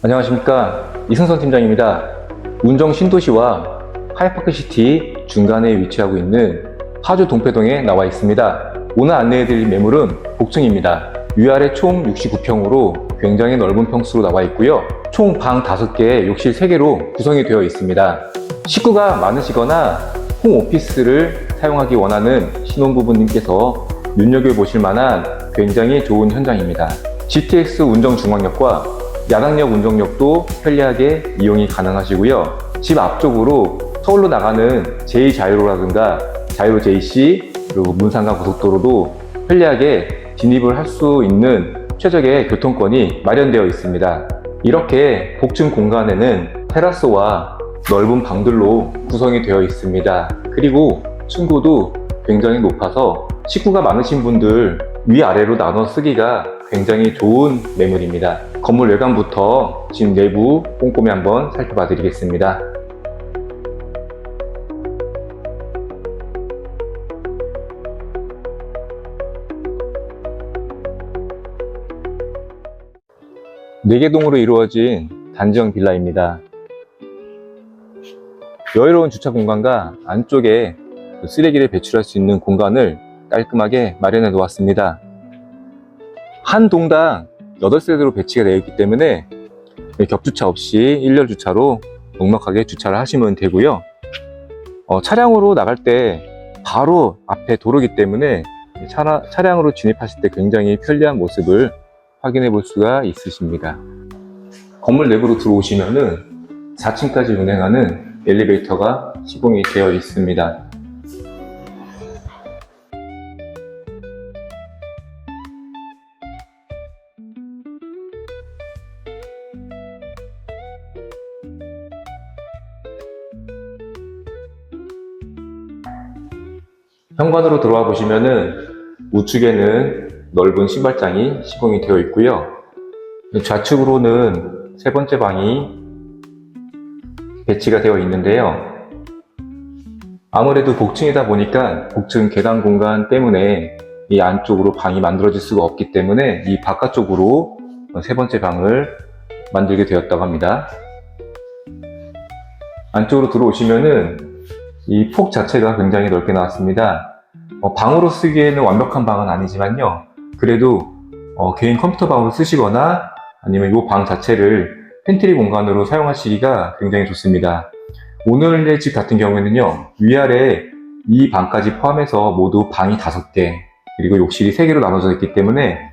안녕하십니까 이승선 팀장입니다. 운정 신도시와 하이파크시티 중간에 위치하고 있는 파주 동패동에 나와 있습니다. 오늘 안내해드릴 매물은 복층입니다. 위아래 총 69평으로 굉장히 넓은 평수로 나와 있고요. 총 방 5개, 욕실 3개로 구성이 되어 있습니다. 식구가 많으시거나 홈 오피스를 사용하기 원하는 신혼부부님께서 눈여겨보실 만한 굉장히 좋은 현장입니다. GTX 운정 중앙역과 야당역 운정역도 편리하게 이용이 가능하시고요. 집 앞쪽으로 서울로 나가는 제2자유로라든가 자유로 JC 그리고 문산강 고속도로도 편리하게 진입을 할 수 있는 최적의 교통권이 마련되어 있습니다. 이렇게 복층 공간에는 테라스와 넓은 방들로 구성이 되어 있습니다. 그리고 층고도 굉장히 높아서 식구가 많으신 분들 위아래로 나눠 쓰기가 굉장히 좋은 매물입니다. 건물 외관부터 집 내부 꼼꼼히 한번 살펴봐 드리겠습니다. 네개 동으로 이루어진 단지형 빌라입니다. 여유로운 주차 공간과 안쪽에 쓰레기를 배출할 수 있는 공간을 깔끔하게 마련해 놓았습니다. 한 동당 8세대로 배치가 되어 있기 때문에 겹주차 없이 일렬 주차로 넉넉하게 주차를 하시면 되고요. 어, 차량으로 나갈 때 바로 앞에 도로기 때문에 차라, 차량으로 진입하실 때 굉장히 편리한 모습을 확인해 볼 수가 있으십니다. 건물 내부로 들어오시면은 4층까지 운행하는 엘리베이터가 시공이 되어 있습니다. 현관으로 들어와 보시면은 우측에는 넓은 신발장이 시공이 되어 있고요. 좌측으로는 세 번째 방이 배치가 되어 있는데요. 아무래도 복층이다 보니까 복층 계단 공간 때문에 이 안쪽으로 방이 만들어질 수가 없기 때문에 이 바깥쪽으로 세 번째 방을 만들게 되었다고 합니다. 안쪽으로 들어오시면은 이 폭 자체가 굉장히 넓게 나왔습니다. 어, 방으로 쓰기에는 완벽한 방은 아니지만요. 그래도 어, 개인 컴퓨터 방으로 쓰시거나 아니면 이 방 자체를 팬트리 공간으로 사용하시기가 굉장히 좋습니다. 오늘의 집 같은 경우에는요, 위아래 이 방까지 포함해서 모두 방이 5개, 그리고 욕실이 3개로 나눠져 있기 때문에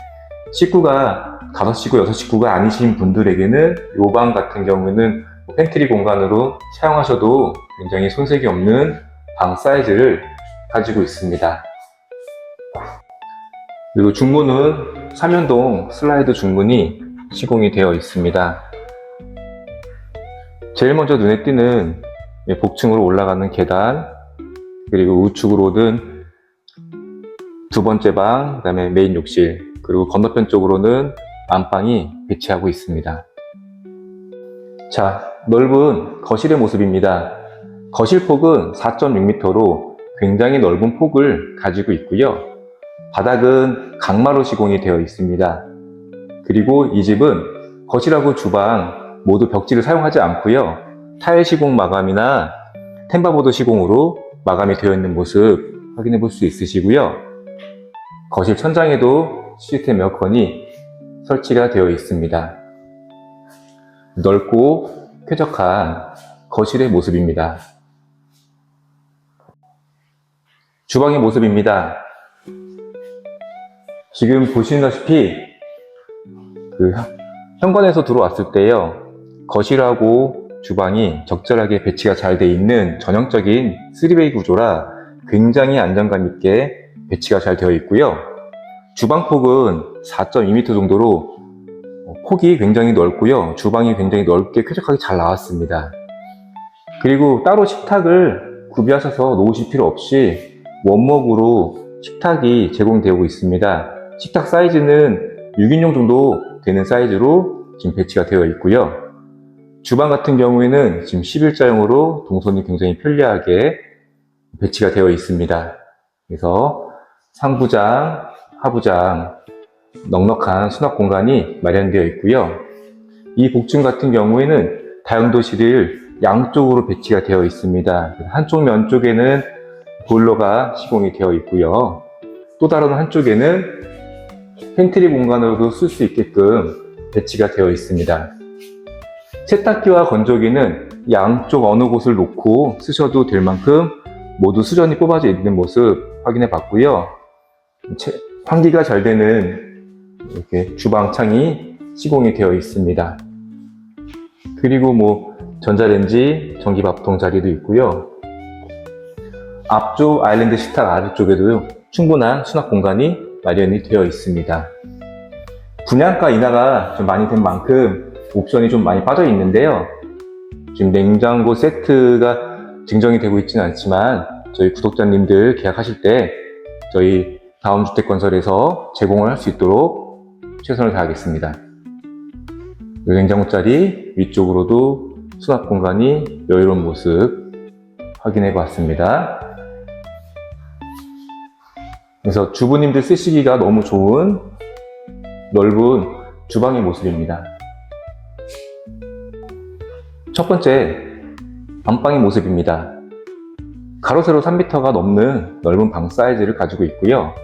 식구가 5식구, 6식구가 아니신 분들에게는 이 방 같은 경우는 팬트리 공간으로 사용하셔도 굉장히 손색이 없는 방 사이즈를 가지고 있습니다. 그리고 중문은 삼연동 슬라이드 중문이 시공이 되어 있습니다. 제일 먼저 눈에 띄는 복층으로 올라가는 계단, 그리고 우측으로는 두 번째 방, 그 다음에 메인 욕실, 그리고 건너편 쪽으로는 안방이 배치하고 있습니다. 자, 넓은 거실의 모습입니다. 거실 폭은 4.6m로 굉장히 넓은 폭을 가지고 있고요. 바닥은 강마루 시공이 되어 있습니다. 그리고 이 집은 거실하고 주방 모두 벽지를 사용하지 않고요. 타일 시공 마감이나 템바보드 시공으로 마감이 되어 있는 모습 확인해 볼 수 있으시고요. 거실 천장에도 시스템 에어컨이 설치가 되어 있습니다. 넓고 쾌적한 거실의 모습입니다. 주방의 모습입니다. 지금 보시다시피 그 현관에서 들어왔을 때요. 거실하고 주방이 적절하게 배치가 잘 돼 있는 전형적인 3베이 구조라 굉장히 안정감 있게 배치가 잘 되어 있고요. 주방 폭은 4.2m 정도로 폭이 굉장히 넓고요. 주방이 굉장히 넓게 쾌적하게 잘 나왔습니다. 그리고 따로 식탁을 구비하셔서 놓으실 필요 없이 원목으로 식탁이 제공되고 있습니다 식탁 사이즈는 6인용 정도 되는 사이즈로 지금 배치가 되어 있고요. 주방 같은 경우에는 지금 11자형으로 동선이 굉장히 편리하게 배치가 되어 있습니다. 그래서 상부장, 하부장 넉넉한 수납 공간이 마련되어 있고요. 이 복층 같은 경우에는 다용도실을 양쪽으로 배치가 되어 있습니다. 한쪽 면 쪽에는 보일러가 시공이 되어 있고요. 또 다른 한쪽에는 팬트리 공간으로도 쓸 수 있게끔 배치가 되어 있습니다. 세탁기와 건조기는 양쪽 어느 곳을 놓고 쓰셔도 될 만큼 모두 수전이 뽑아져 있는 모습 확인해 봤고요. 채- 환기가 잘 되는 이렇게 주방 창이 시공이 되어 있습니다. 그리고 뭐 전자레인지, 전기밥통 자리도 있고요. 앞쪽 아일랜드 식탁 아래쪽에도 충분한 수납 공간이 마련이 되어 있습니다. 분양가 인하가 좀 많이 된 만큼 옵션이 좀 많이 빠져 있는데요. 지금 냉장고 세트가 증정이 되고 있지는 않지만 저희 구독자님들 계약하실 때 저희 다음 주택 건설에서 제공을 할 수 있도록 최선을 다하겠습니다. 이 냉장고 자리 위쪽으로도 수납 공간이 여유로운 모습 확인해 봤습니다. 그래서 주부님들 쓰시기가 너무 좋은 넓은 주방의 모습입니다. 첫 번째, 안방의 모습입니다. 가로 세로 3m가 넘는 넓은 방 사이즈를 가지고 있고요.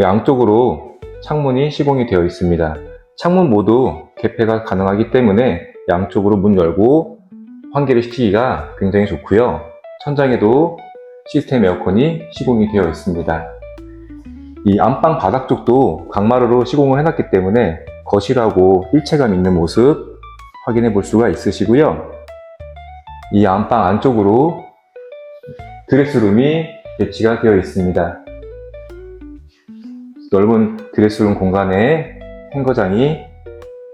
양쪽으로 창문이 시공이 되어 있습니다. 창문 모두 개폐가 가능하기 때문에 양쪽으로 문 열고 환기를 시키기가 굉장히 좋고요. 천장에도 시스템 에어컨이 시공이 되어 있습니다. 이 안방 바닥 쪽도 강마루로 시공을 해놨기 때문에 거실하고 일체감 있는 모습 확인해 볼 수가 있으시고요. 이 안방 안쪽으로 드레스룸이 배치가 되어 있습니다. 넓은 드레스룸 공간에 행거장이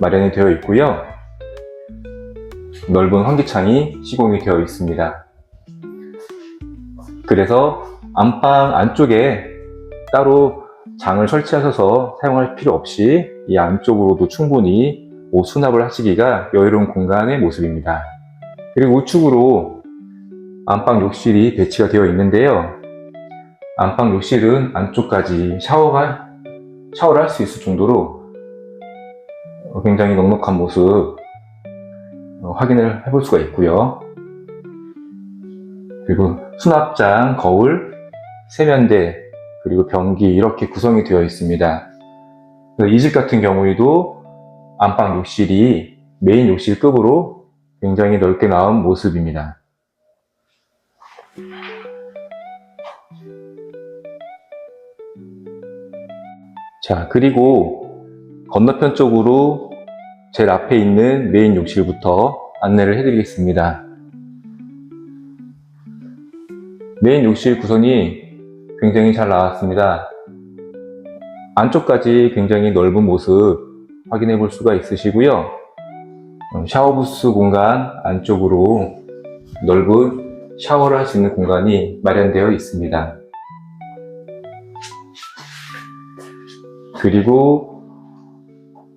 마련이 되어 있고요. 넓은 환기창이 시공이 되어 있습니다. 그래서 안방 안쪽에 따로 장을 설치하셔서 사용할 필요 없이 이 안쪽으로도 충분히 옷 수납을 하시기가 여유로운 공간의 모습입니다. 그리고 우측으로 안방 욕실이 배치가 되어 있는데요. 안방 욕실은 안쪽까지 샤워가, 샤워를 할 수 있을 정도로 굉장히 넉넉한 모습 어, 확인을 해볼 수가 있고요. 그리고 수납장, 거울, 세면대, 그리고 변기 이렇게 구성이 되어 있습니다. 이 집 같은 경우에도 안방 욕실이 메인 욕실급으로 굉장히 넓게 나온 모습입니다. 자, 그리고 건너편 쪽으로 제일 앞에 있는 메인 욕실부터 안내를 해드리겠습니다. 메인 욕실 구성이 굉장히 잘 나왔습니다. 안쪽까지 굉장히 넓은 모습 확인해 볼 수가 있으시고요. 어, 샤워부스 공간 안쪽으로 넓은 샤워를 할 수 있는 공간이 마련되어 있습니다. 그리고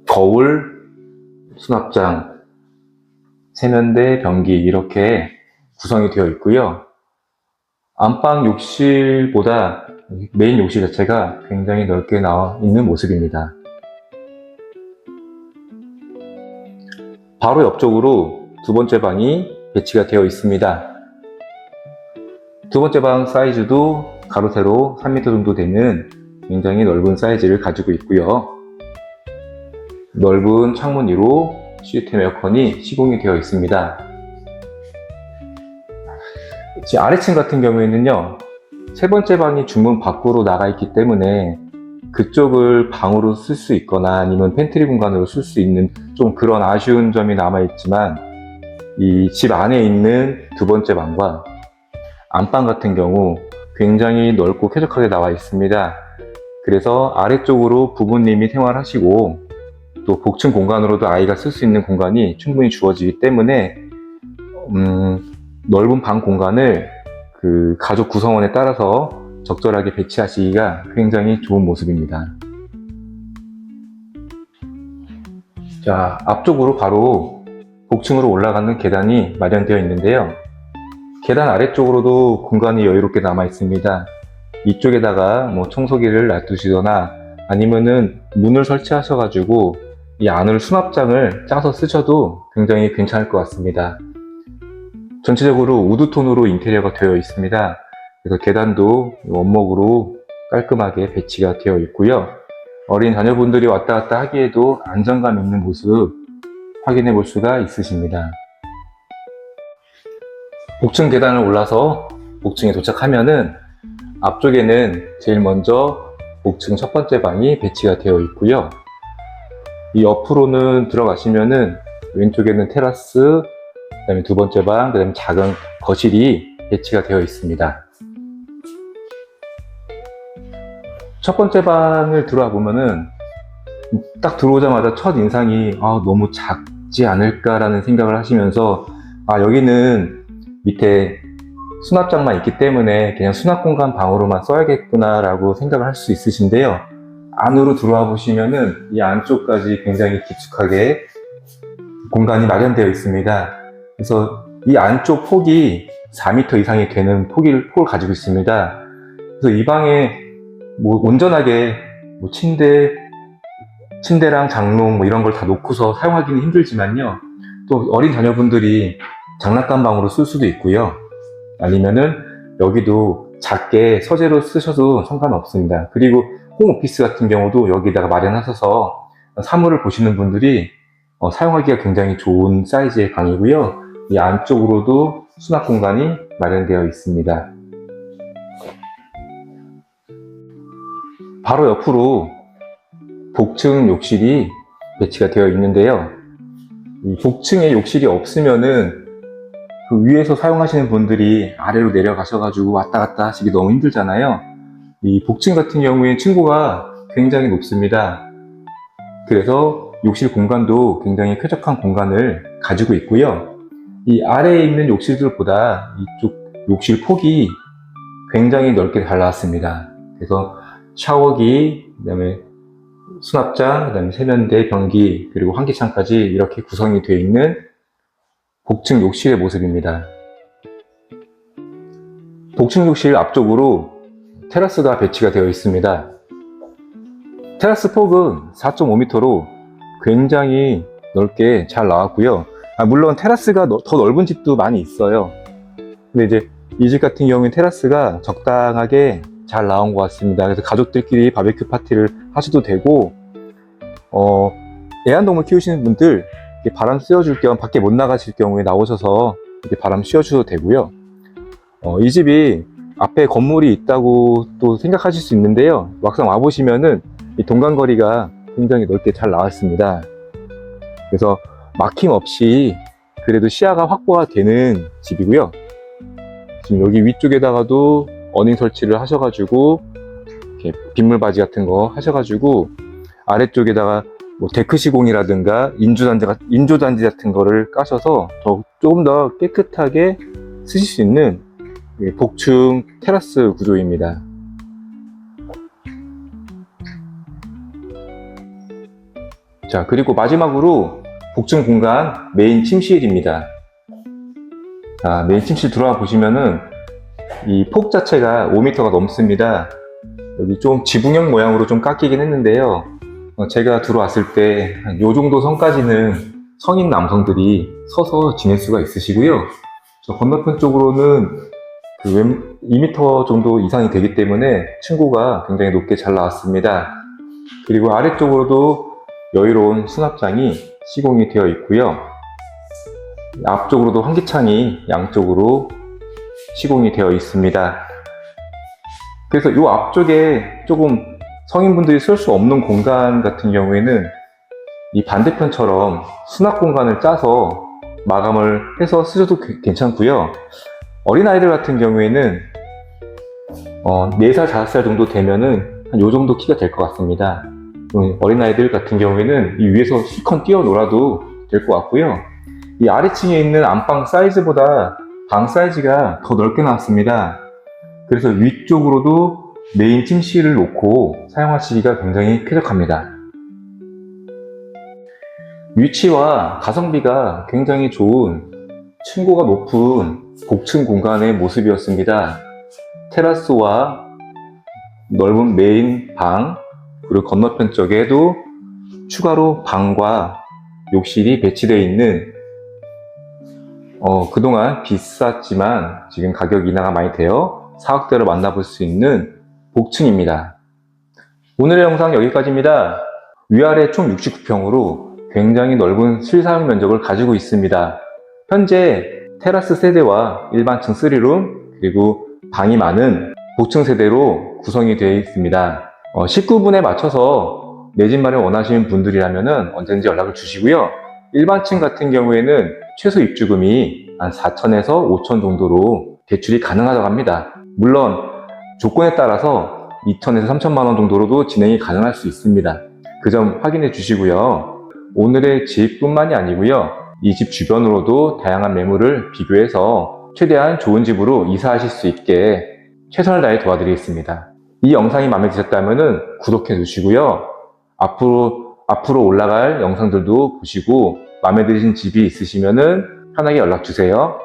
거울, 수납장, 세면대, 변기 이렇게 구성이 되어 있고요. 안방 욕실보다 메인 욕실 자체가 굉장히 넓게 나와 있는 모습입니다. 바로 옆쪽으로 두 번째 방이 배치가 되어 있습니다. 두 번째 방 사이즈도 가로 세로 3m 정도 되는 굉장히 넓은 사이즈를 가지고 있고요. 넓은 창문 위로 시스템 에어컨이 시공이 되어 있습니다. 지 아래층 같은 경우에는요, 세 번째 방이 중문 밖으로 나가 있기 때문에 그쪽을 방으로 쓸 수 있거나 아니면 팬트리 공간으로 쓸 수 있는 좀 그런 아쉬운 점이 남아 있지만 이 집 안에 있는 두 번째 방과 안방 같은 경우 굉장히 넓고 쾌적하게 나와 있습니다. 그래서 아래쪽으로 부부님이 생활하시고 또 복층 공간으로도 아이가 쓸 수 있는 공간이 충분히 주어지기 때문에 음, 넓은 방 공간을 그 가족 구성원에 따라서 적절하게 배치하시기가 굉장히 좋은 모습입니다. 자, 앞쪽으로 바로 복층으로 올라가는 계단이 마련되어 있는데요. 계단 아래쪽으로도 공간이 여유롭게 남아 있습니다. 이쪽에다가 뭐 청소기를 놔두시거나 아니면은 문을 설치하셔가지고 이 안으로 수납장을 짜서 쓰셔도 굉장히 괜찮을 것 같습니다. 전체적으로 우드톤으로 인테리어가 되어 있습니다. 그래서 계단도 원목으로 깔끔하게 배치가 되어 있고요. 어린 자녀분들이 왔다 갔다 하기에도 안정감 있는 모습 확인해 볼 수가 있으십니다. 복층 계단을 올라서 복층에 도착하면은 앞쪽에는 제일 먼저 복층 첫 번째 방이 배치가 되어 있고요. 이 옆으로는 들어가시면은 왼쪽에는 테라스, 그다음에 두 번째 방, 그다음에 작은 거실이 배치가 되어 있습니다. 첫 번째 방을 들어와 보면은 딱 들어오자마자 첫 인상이 아, 너무 작지 않을까라는 생각을 하시면서 아 여기는 밑에 수납장만 있기 때문에 그냥 수납 공간 방으로만 써야겠구나라고 생각을 할 수 있으신데요. 안으로 들어와 보시면은 이 안쪽까지 굉장히 깊숙하게 공간이 마련되어 있습니다. 그래서 이 안쪽 폭이 4m 이상이 되는 폭을, 가지고 있습니다. 그래서 이 방에 뭐 온전하게 뭐 침대, 침대랑 장롱 뭐 이런 걸 다 놓고서 사용하기는 힘들지만요. 또 어린 자녀분들이 장난감 방으로 쓸 수도 있고요. 아니면은 여기도 작게 서재로 쓰셔도 상관없습니다. 그리고 홈오피스 같은 경우도 여기다가 마련하셔서 사물을 보시는 분들이 어, 사용하기가 굉장히 좋은 사이즈의 방이고요. 이 안쪽으로도 수납 공간이 마련되어 있습니다. 바로 옆으로 복층 욕실이 배치가 되어 있는데요. 이 복층에 욕실이 없으면은 그 위에서 사용하시는 분들이 아래로 내려가셔가지고 왔다 갔다 하시기 너무 힘들잖아요. 이 복층 같은 경우에 층고가 굉장히 높습니다. 그래서 욕실 공간도 굉장히 쾌적한 공간을 가지고 있고요. 이 아래에 있는 욕실들보다 이쪽 욕실 폭이 굉장히 넓게 잘 나왔습니다. 그래서 샤워기, 그다음에 수납장, 그다음에 세면대, 변기, 그리고 환기창까지 이렇게 구성이 되어 있는 복층 욕실의 모습입니다. 복층 욕실 앞쪽으로 테라스가 배치가 되어 있습니다. 테라스 폭은 4.5m로 굉장히 넓게 잘 나왔고요. 아, 물론 테라스가 너- 더 넓은 집도 많이 있어요. 근데 이제 이 집 같은 경우는 테라스가 적당하게 잘 나온 것 같습니다. 그래서 가족들끼리 바베큐 파티를 하셔도 되고, 어, 애완동물 키우시는 분들 바람 쐬어줄 겸 밖에 못 나가실 경우에 나오셔서 이렇게 바람 쐬어주셔도 되고요. 어, 이 집이 앞에 건물이 있다고 또 생각하실 수 있는데요. 막상 와보시면은 이 동간거리가 굉장히 넓게 잘 나왔습니다. 그래서 막힘 없이 그래도 시야가 확보가 되는 집이고요. 지금 여기 위쪽에다가도 어닝 설치를 하셔가지고 빗물 바지 같은 거 하셔가지고 아래쪽에다가 뭐 데크 시공이라든가 인조단지, 같- 인조단지 같은 거를 까셔서 더, 조금 더 깨끗하게 쓰실 수 있는 예, 복층 테라스 구조입니다. 자, 그리고 마지막으로 복층 공간 메인 침실입니다. 자, 메인 침실 들어와 보시면은 이 폭 자체가 5m가 넘습니다. 여기 좀 지붕형 모양으로 좀 깎이긴 했는데요. 어, 제가 들어왔을 때요 정도 선까지는 성인 남성들이 서서 지낼 수가 있으시고요. 저 건너편 쪽으로는 그 왼- 2m 정도 이상이 되기 때문에 층고가 굉장히 높게 잘 나왔습니다. 그리고 아래쪽으로도 여유로운 수납장이 시공이 되어 있고요. 앞쪽으로도 환기창이 양쪽으로 시공이 되어 있습니다. 그래서 이 앞쪽에 조금 성인분들이 쓸 수 없는 공간 같은 경우에는 이 반대편처럼 수납 공간을 짜서 마감을 해서 쓰셔도 괜- 괜찮고요. 어린아이들 같은 경우에는 어, 4살, 5살 정도 되면은 한 요 정도 키가 될 것 같습니다. 음, 어린아이들 같은 경우에는 이 위에서 실컷 뛰어놀아도 될 것 같고요. 이 아래층에 있는 안방 사이즈보다 방 사이즈가 더 넓게 나왔습니다. 그래서 위쪽으로도 메인 침실을 놓고 사용하시기가 굉장히 쾌적합니다. 위치와 가성비가 굉장히 좋은 층고가 높은 복층 공간의 모습이었습니다. 테라스와 넓은 메인 방, 그리고 건너편 쪽에도 추가로 방과 욕실이 배치되어 있는 어, 그동안 비쌌지만 지금 가격 인하가 많이 되어 4억대로 만나볼 수 있는 복층입니다. 오늘의 영상 여기까지입니다. 위아래 총 69평으로 굉장히 넓은 실사용 면적을 가지고 있습니다. 현재 테라스 세대와 일반층 3룸 그리고 방이 많은 복층 세대로 구성이 되어 있습니다. 19분에 맞춰서 내 집 마련 원하시는 분들이라면 언제든지 연락을 주시고요. 일반층 같은 경우에는 최소 입주금이 한 4천에서 5천 정도로 대출이 가능하다고 합니다. 물론 조건에 따라서 2천에서 3천만 원 정도로도 진행이 가능할 수 있습니다. 그 점 확인해 주시고요. 오늘의 집뿐만이 아니고요. 이 집 주변으로도 다양한 매물을 비교해서 최대한 좋은 집으로 이사하실 수 있게 최선을 다해 도와드리겠습니다. 이 영상이 마음에 드셨다면 구독해 주시고요. 앞으로, 앞으로 올라갈 영상들도 보시고 마음에 드신 집이 있으시면 편하게 연락 주세요.